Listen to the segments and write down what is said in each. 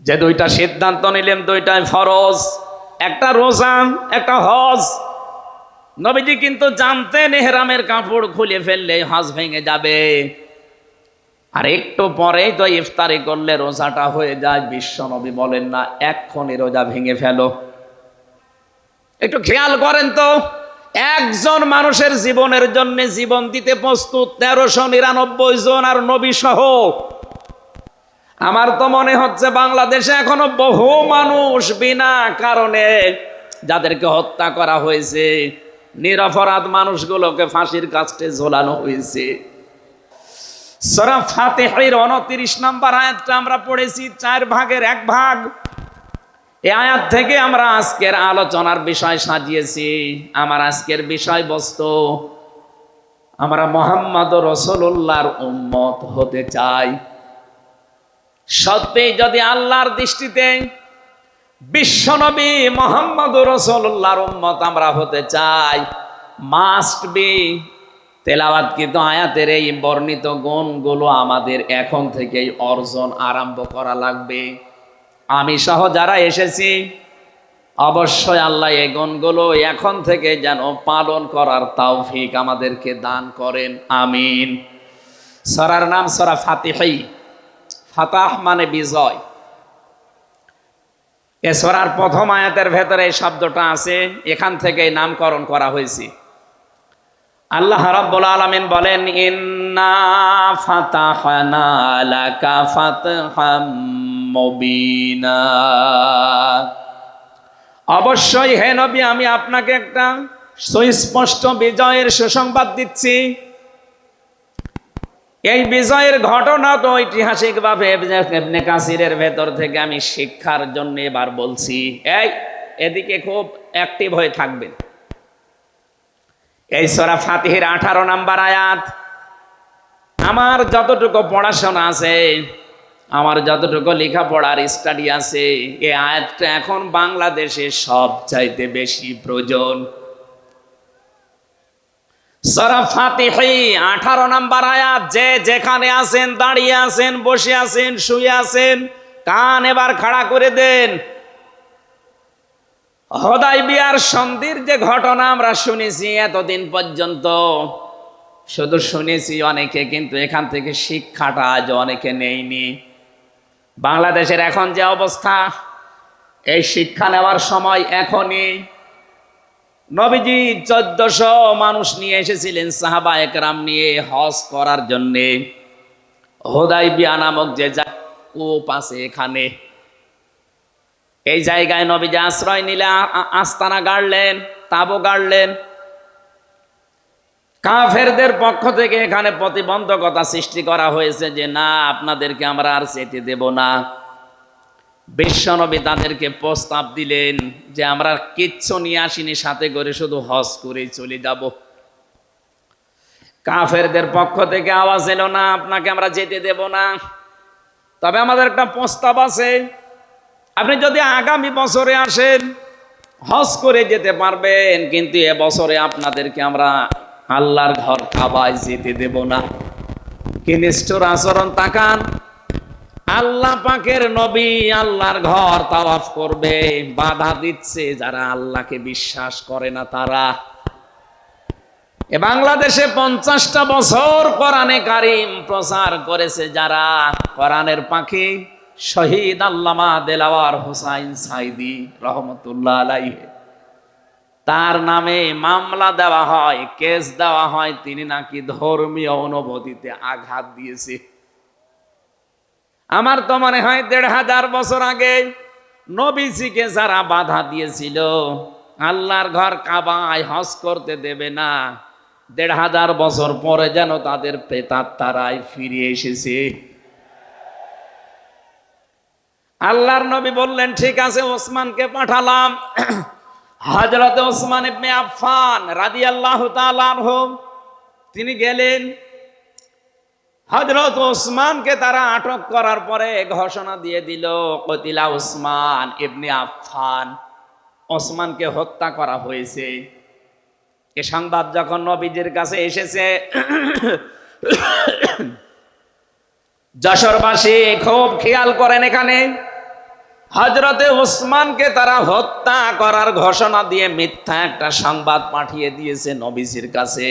যে দুইটা সিদ্ধান্ত নিলেন, দুইটাই ফরজ। একটা রোজা একটা হজ। নবীজি কিন্তু জানতেন এহরামের কাপড় খুলে ফেললে হজ ভেঙে যাবে। আর একটু পরেই তো ইফতারি করলে রোজাটা হয়ে যায়। বিশ্ব নবী বলেন না এক্ষণে রোজা ভেঙে ফেলো। একটু খেয়াল করেন তো, একজন মানুষের জীবনের জন্য জীবন দিতে প্রস্তুত তেরোশো নিরানব্বই জন আর নবী সহ আমার তো মনে হচ্ছে বাংলাদেশে এখনও বহু মানুষ বিনা কারণে যাদেরকে হত্যা করা হয়েছে, নিরপরাধ মানুষগুলোকে ফাঁসির কাছে ঝোলানো হয়েছে। নাম্বার আয়াতটা আমরা পড়েছি, চার ভাগের এক ভাগ। আয়াত থেকে আমরা আজকের আলোচনার বিষয় সাজিয়েছি। আমার আজকের বিষয়বস্তু, আমরা মোহাম্মদ রসুল্লাহর উম্মত হতে চাই। সত্যি যদি আল্লাহর দৃষ্টিতে বিশ্বনবী মোহাম্মদ রসুল্লাহর উম্মত আমরা হতে চাই মাস্ট বি তেলাওয়াতকৃত আয়াতের এই বর্ণিত গুণগুলো আমাদের এখন থেকেই অর্জন আরম্ভ করা লাগবে। আমি সহ যারা এসেছি, অবশ্যই আল্লাহ এই গুণগুলো এখন থেকে যেন পালন করার তাওফিক আমাদেরকে দান করেন, আমিন। সরার নাম সরা ফাতিহাই। ফাতাহ মানে বিজয়। এ সরার প্রথম আয়াতের ভেতরে এই শব্দটা আছে, এখান থেকে নামকরণ করা হয়েছে। আল্লাহ রাব্বুল আলামিন বলেন, ইন্না ফাতাহনা লাকা ফাতহাম মুবিনা। অবশ্যই হে নবী, আমি আপনাকে একটা সুস্পষ্ট বিজয়ের সুসংবাদ দিচ্ছি। এই বিজয়ের ঘটনা তো ঐতিহাসিকভাবে এমনি কাসিরের ভেতর থেকে আমি শিক্ষার জন্য এবার বলছি। এই, এদিকে খুব অ্যাক্টিভ হয়ে থাকবেন। এই সরা ফাতিহের আঠারো নাম্বার আয়াত, আমার যতটুকু পড়াশোনা আছে, আমার যতটুকু লেখাপড়ার স্টাডি আছে, এই আয়াতটা এখন বাংলাদেশে সব চাইতে বেশি প্রয়োজন। সরা আঠারো নাম্বার আয়াত, যে যেখানে আছেন, দাঁড়িয়ে আছেন, বসে আছেন, শুয়ে আছেন, কান এবার খাড়া করে দেন। হদাই বিয়ার সন্ধির যে ঘটনা আমরা শুনেছি এতদিন পর্যন্ত। শুধু শুনেছি অনেকে, কিন্তু এখান থেকে শিক্ষাটা আজ অনেকে নেয়নি। বাংলাদেশের এখন যে অবস্থা, এই শিক্ষা নেওয়ার সময় এখনই নবীজি চোদ্দশো মানুষ নিয়ে এসেছিলেন সাহাবা একরাম নিয়ে হজ করার জন্যে। হোদাই বিয়া নামক যে কূপ আছে এখানে। এই জায়গায় নবীজি আশ্রয় নিলে আস্তানা গাড়লেন, তাবু গাড়লেন। কাফেরদের পক্ষ থেকে এখানে প্রতিবন্ধকতা সৃষ্টি করা হয়েছে যে, না, আপনাদেরকে আমরা আর যেতে দেব না। বিশ্বনবী তাদেরকে প্রস্তাব দিলেন যে আমরা কিচ্ছু নিয়ে আসিনি, সাথে করে শুধু হজ করে চলে যাব। কাফেরদের পক্ষ থেকে আওয়াজ এলো, না, আপনাকে আমরা যেতে দেব না। তবে আমাদের একটা প্রস্তাব আছে, আপনি যদি আগামী বছরে আসেন, হজ করে যেতে পারবেন, কিন্তু এ বছরে আপনাদেরকে আমরা আল্লাহর ঘর কাবায় যেতে দেব না। কি নিষ্ঠুর আচরণ, তাকান। আল্লাহ পাকের নবী আল্লাহর ঘর তাওয়াফ করবে, বাধা দিচ্ছে যারা আল্লাহকে বিশ্বাস করে না তারা। এ বাংলাদেশে পঞ্চাশটা বছর কোরআনে কারিম প্রচার করেছে যারা। কোরআনের পাখি শহীদ আল্লামা দেলাওয়ার হোসাইন সাইদি রহমতুল্লাহ আলাইহে। তার নামে মামলা দেওয়া হয়, কেস দেওয়া হয়, তিনি নাকি ধর্মীয় অনুভূতিতে আঘাত দিয়েছে। আমার তো মনে হয় দেড় হাজার বছর আগে নবীজিকে যারা বাধা দিয়েছিল, আল্লাহর ঘর কাবায় হজ করতে দেবে না। দেড় হাজার বছর পরে যেন তাদের প্রেতার তারাই ফিরে এসেছে। আল্লাহর নবী বললেন, ঠিক আছে, ওসমানকে পাঠালাম। হজরত ওসমান ইবনে আফফান রাদিয়াল্লাহু তাআলা তিনি গেলেন। হজরত ওসমানকে তারা আটক করার পরে ঘোষণা দিয়ে দিল, কতিলা ওসমান ইবনে আফফান, ওসমানকে হত্যা করা হয়েছে। এ সংবাদ যখন নবীজির কাছে এসেছে, যশোরবাসী খুব খেয়াল করেন এখানে হজরতে ওসমানকে তারা হত্যা করার ঘোষণা দিয়ে মিথ্যা একটা সংবাদ পাঠিয়ে দিয়েছে নবীজির কাছে।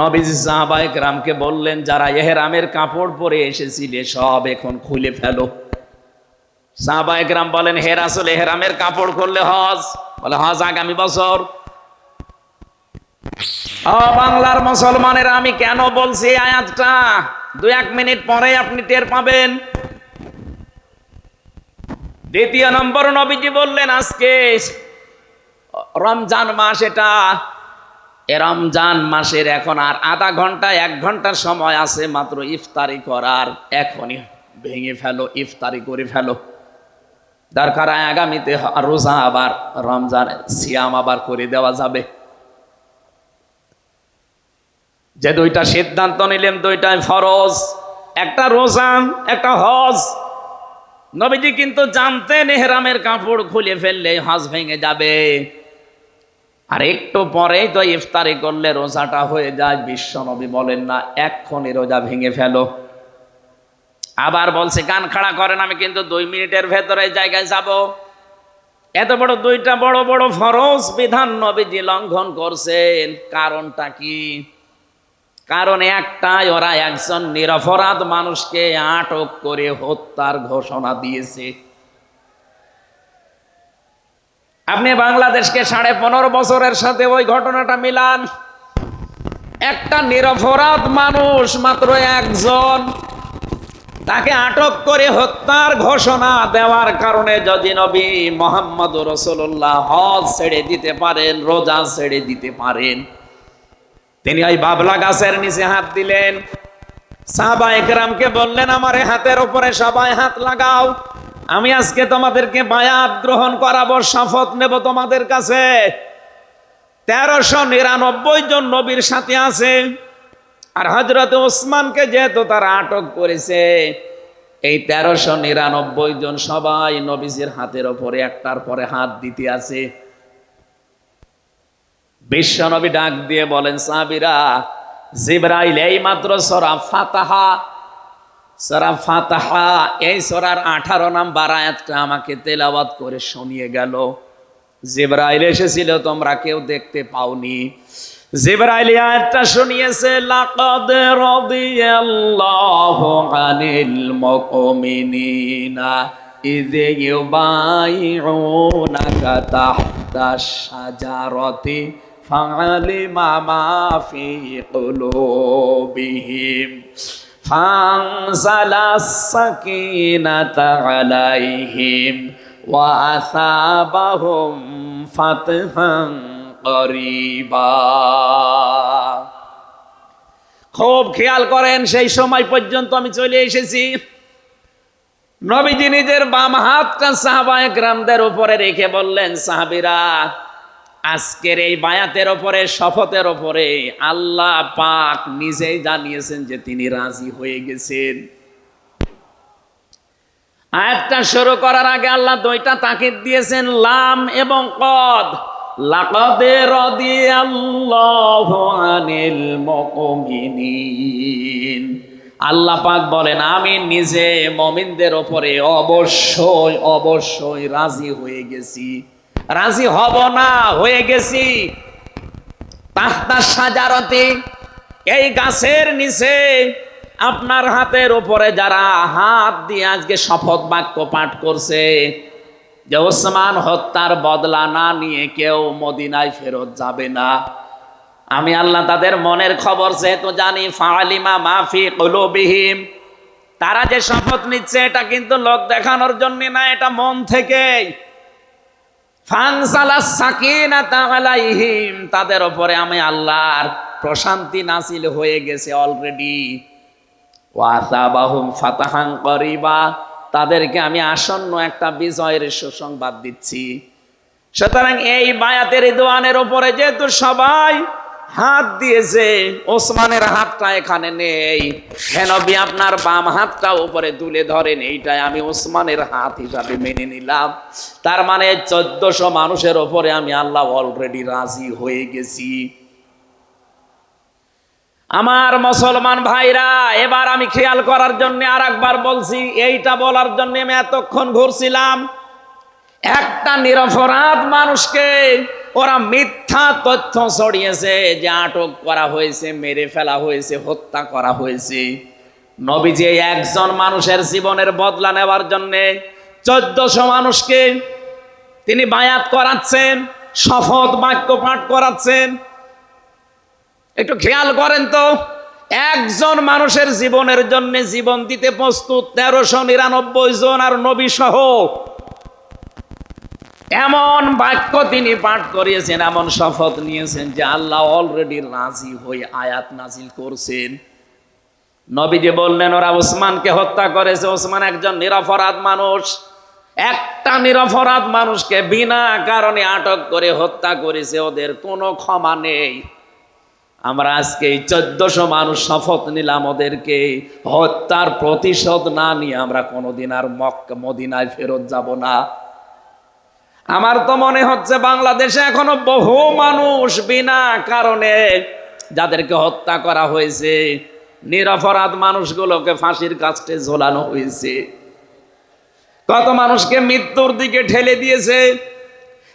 নবীজি সাহাবাহিক রামকে বললেন, যারা এহেরামের কাপড় পরে এসেছিলে, সব এখন খুলে ফেলো। সাহাবাহিক রাম বলেন, হে রাসুল, এহেরামের কাপড় করলে হজ? বলে, হজ আগামী বছর। বাংলার মুসলমানের, আমি কেন বলছি আয়াতটা? দু এক মিনিট পরে আপনি টের পাবেন। দ্বিতীয় নম্বর নবীজি বললেন, আজকে রমজান মাস এটা রমজান মাসের এখন আর আধা ঘণ্টা, এক ঘণ্টার সময় আছে মাত্র ইফতারি করার। এখনই ভেঙে ফেলো, ইফতারি করে ফেলো। দরকার আগামীতে রোজা আবার, রমজান সিয়াম আবার করে দেওয়া যাবে। যে দুইটা সিদ্ধান্ত নিলেন, দুইটাই ফরজ। একটা রোজান, একটা হজ। নবীজি কিন্তু জানতেন এহরামের কাপড় খুলে ফেললে হজ ভেঙে যাবে। আর একটু পরেই তো ইফতারি করলে রোজাটা হয়ে যায়। বিশ্ব নবী বলেন না এক্ষণে রোজা ভেঙে ফেলো। আবার বলছে কান খাড়া করেন, আমি কিন্তু দুই মিনিটের ভেতরে জায়গায় যাব। এত বড় দুইটা বড় বড় ফরজ বিধান নবীজি লঙ্ঘন করছেন। কারণটা কি? কারণ একটাই, ওরা একজন নিরপরাধ মানুষকে আটক করে হত্যার ঘোষণা দিয়েছে। আপনি বাংলাদেশকে সাড়ে পনেরো বছরের সাথে ওই ঘটনাটা মিলান। একটা নিরপরাধ মানুষ মাত্র একজন, তাকে আটক করে হত্যার ঘোষণা দেওয়ার কারণে যদি নবী মোহাম্মদ রসুল্লাহ হজ ছেড়ে দিতে পারেন, রোজা ছেড়ে দিতে পারেন, তিনি ওই বাবলা গাছের নিচে হাত দিলেন। সাহাবা একরামকে বললেন, আমার হাতের উপরে সবাই হাত লাগাও। আমি আজকে তোমাদেরকে বায়াত গ্রহণ করাবো, শপথ নেব তোমাদের কাছে। তেরোশো নিরানব্বই জন নবীর সাথে আছে। আর হজরত ওসমানকে যেহেতু তারা আটক করেছে, এই তেরোশো নিরানব্বই জন সবাই নবীজির হাতের ওপরে একটার পরে হাত দিতে আছে। বিশ্বনবী ডাক দিয়ে বলেন সাবিরা জিব্রাইল এই মাত্র সরা ফাতাহা সরা ফাতাহা, এই সরার আঠারো নাম বারায়াতটা আমাকে তেলাবাত করে শুনিয়ে গেল। জেবরাইল এসেছিল, তোমরা কেউ দেখতে পাওনি। জিব্রাইল আয়াতটা শুনিয়েছে, লাকাদ রাদিয়াল্লাহু আনিল মুমিনিনা ইয ইউবাইউনাকা তাহতাশ শাজারাতি ফাআলিমা মা ফি কুলুবিহিম। فانزل السكينة عليهم وأثابهم فتحا قريبا খুব খেয়াল করেন সেই সময় পর্যন্ত আমি চলে এসেছি নবীজি নিজের বাম হাতটা সাহাবায় গ্রামদের উপরে রেখে বললেন সাহাবিরা আজকের এই বায়াতের ওপরে, শপথের ওপরে আল্লাহ পাক নিজেই জানিয়েছেন যে তিনি রাজি হয়ে গেছেন। আয়াতটা শুরু করার আগে আল্লাহ দুইটা তাকিদ দিয়েছেন, লাম এবং কদ। লাকাদে রাদিয়াল্লাহু আনিল মুমিনিন। আল্লাহ পাক বলেন, আমি নিজে মমিনদের ওপরে অবশ্যই অবশ্যই রাজি হয়ে গেছি। রাজি হব না, হয়ে গেছি। তাহতা সাজারতে, এই গাছের নিচে আপনার হাতের উপরে যারা হাত দিয়ে আজকে শপথ বাক্য পাঠ করছে, যে ওসমান হত্যার বদলা না নিয়ে কেউ মদিনায় ফেরত যাবে না। আমি আল্লাহ তাদের মনের খবর যেহেতু জানি ফালিমা মাফি কলুবিহীম, তারা যে শপথ নিচ্ছে, এটা কিন্তু লোক দেখানোর জন্য না, এটা মন থেকে তাদের ওপরে আমি আল্লাহর প্রশান্তি নাসিল হয়ে গেছে অলরেডি ওয়াসাবাহুম করিবা, তাদেরকে আমি আসন্ন একটা বিজয়ের সুসংবাদ দিচ্ছি। সুতরাং এই বায়াতের দোয়ানের ওপরে যেহেতু সবাই হাত দিয়েছে, ওসমানের হাতটা এখানে নেই। হেনবি আপনার বাম হাতটা উপরে তুলে ধরেন, এইটাই আমি ওসমানের হাত হিসাবে মেনে নিলাম। তার মানে চোদ্দশো মানুষের ওপরে আমি আল্লাহ অলরেডি রাজি হয়ে গেছি। আমার মুসলমান ভাইরা, এবার আমি খেয়াল করার জন্য আর একবার বলছি, এইটা বলার জন্য আমি এতক্ষণ ঘুরছিলাম। একটা নিরপরাধ মানুষকে ওরা মিথ্যা তথ্য ছড়িয়েছে যে আটক করা হয়েছে, মেরে ফেলা হয়েছে, হত্যা করা হয়েছে। নবীজি এই একজন মানুষের জীবনের বদলা নেওয়ার জন্য চোদ্দশো মানুষকে তিনি বায়াত করাচ্ছেন, শপথ বাক্য পাঠ করাচ্ছেন। একটু খেয়াল করেন তো, একজন মানুষের জীবনের জন্য জীবন দিতে প্রস্তুত তেরোশো নিরানব্বই জন আর নবী সহ এমন বাক্য তিনি পাঠ করিয়েছেন, এমন শপথ নিয়েছেন যে আল্লাহ অলরেডি রাজি হয়ে আয়াত নাজিল করছেন। নবীজি বললেন, ওরা ওসমানকে হত্যা করেছে, ওসমান একজন নিরপরাধ মানুষ। একটা নিরপরাধ মানুষকে বিনা কারণে আটক করে হত্যা করেছে, ওদের কোনো ক্ষমা নেই। আমরা আজকে এই চোদ্দশো মানুষ শপথ নিলাম ওদেরকে, হত্যার প্রতিশোধ না নিয়ে আমরা কোনোদিন আর মক্কা, মদিনায় ফেরত যাব না। আমার তো মনে হচ্ছে বাংলাদেশে এখনও বহু মানুষ বিনা কারণে যাদেরকে হত্যা করা হয়েছে, নিরপরাধ মানুষগুলোকে ফাঁসির কাছে ঝোলানো হয়েছে। কত মানুষকে মৃত্যুর দিকে ঠেলে দিয়েছে।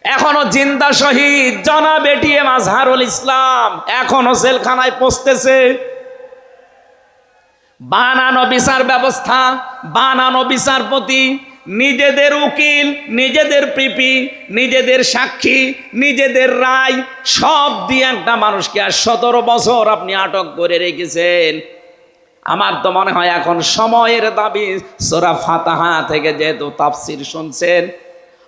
এখনও জিন্দা শহীদ জনা বেটিয়ে মাজহারুল ইসলাম এখনও জেলখানায় পচতেছে বানানো বিচার ব্যবস্থা, বানানো বিচারপতি নিজেদের উকিল, নিজেদের পিপি, নিজেদের সাক্ষী, নিজেদের রায়, সব দিয়ে একটা মানুষকে আর সতেরো বছর আপনি আটক করে রেখেছেন। আমার তো মনে হয় এখন সময়ের দাবি, সোরা ফাতাহা থেকে যেহেতু তাফসির শুনছেন,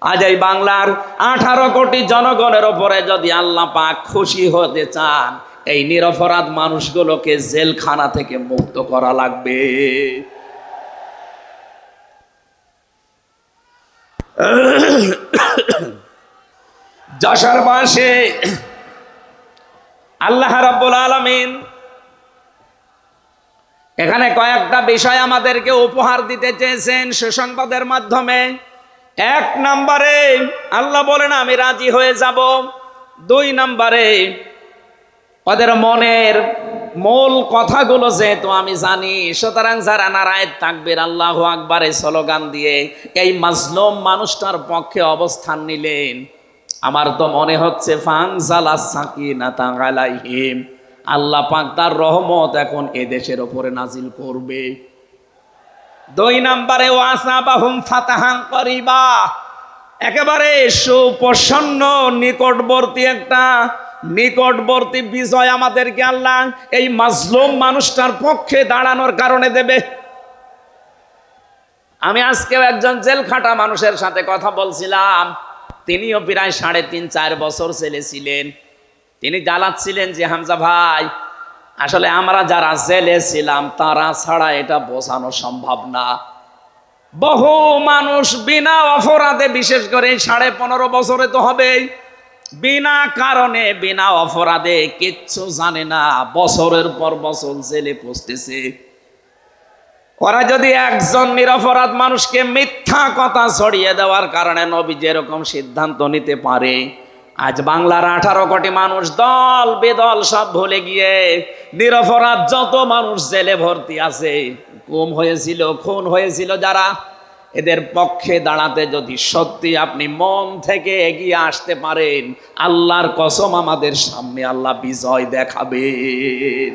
আজ এই বাংলার আঠারো কোটি জনগণের ওপরে যদি আল্লাহ পাক খুশি হতে চান, এই নিরপরাধ মানুষগুলোকে জেলখানা থেকে মুক্ত করা লাগবে। যশোর বাসে আল্লাহ রাব্বুল আলামিন এখানে কয়েকটা বিষয় আমাদেরকে উপহার দিতে চেয়েছেন সুসংবাদের মাধ্যমে। এক নম্বরে আল্লাহ বলেন, আমি রাজি হয়ে যাব। দুই নম্বরে ওদের মনের মূল কথাগুলো যেহেতু আমি জানি, সুতরাং যারা নারায়ণ থাকবেন আল্লাহ আকবারে স্লোগান দিয়ে এই মাজলুম মানুষটার পক্ষে অবস্থান নিলেন, আমার তো মনে হচ্ছে ফাংজালা আল্লাহ পাক তার রহমত এখন এ দেশের ওপরে নাজিল করবে। দুই নম্বরে করিবা, একেবারে সুপ্রসন্ন, নিকটবর্তী একটা নিকটবর্তী বিজয় আমাদেরকে আল্লাহ এই মাজলুম মানুষটার পক্ষে দাঁড়ানোর কারণে দেবে। আমি আজকেও একজন জেল খাটা মানুষের সাথে কথা বলছিলাম। তিনিও প্রায় সাড়ে তিন, চার বছর ছেলে ছিলেন। তিনি জ্বালাচ্ছিলেন যে, হামজা ভাই, আসলে আমরা যারা জেলে ছিলাম, তারা ছাড়া এটা বোঝানো সম্ভব না। বহু মানুষ বিনা অপরাধে, বিশেষ করে সাড়ে পনেরো বছরে তো হবেই। বিনা কারণে, বিনা অপরাধে কিচ্ছু জানে না। বছরের পর বছর জেলে পৌঁছতেছে ওরা যদি একজন নিরপরাধ মানুষকে মিথ্যা কথা ছড়িয়ে দেওয়ার কারণে নবী যেরকম সিদ্ধান্ত নিতে পারে, আজ বাংলার আঠারো কোটি মানুষ দল বেদল সব ভুলে গিয়ে নিরপরাধ যত মানুষ জেলে ভর্তি আছে, কম হয়েছিল, খুন হয়েছিল যারা এদের পক্ষে দাঁড়াতে যদি সত্যি আপনি মন থেকে এগিয়ে আসতে পারেন, আল্লাহর কসম আমাদের সামনে আল্লাহ বিজয় দেখাবেন।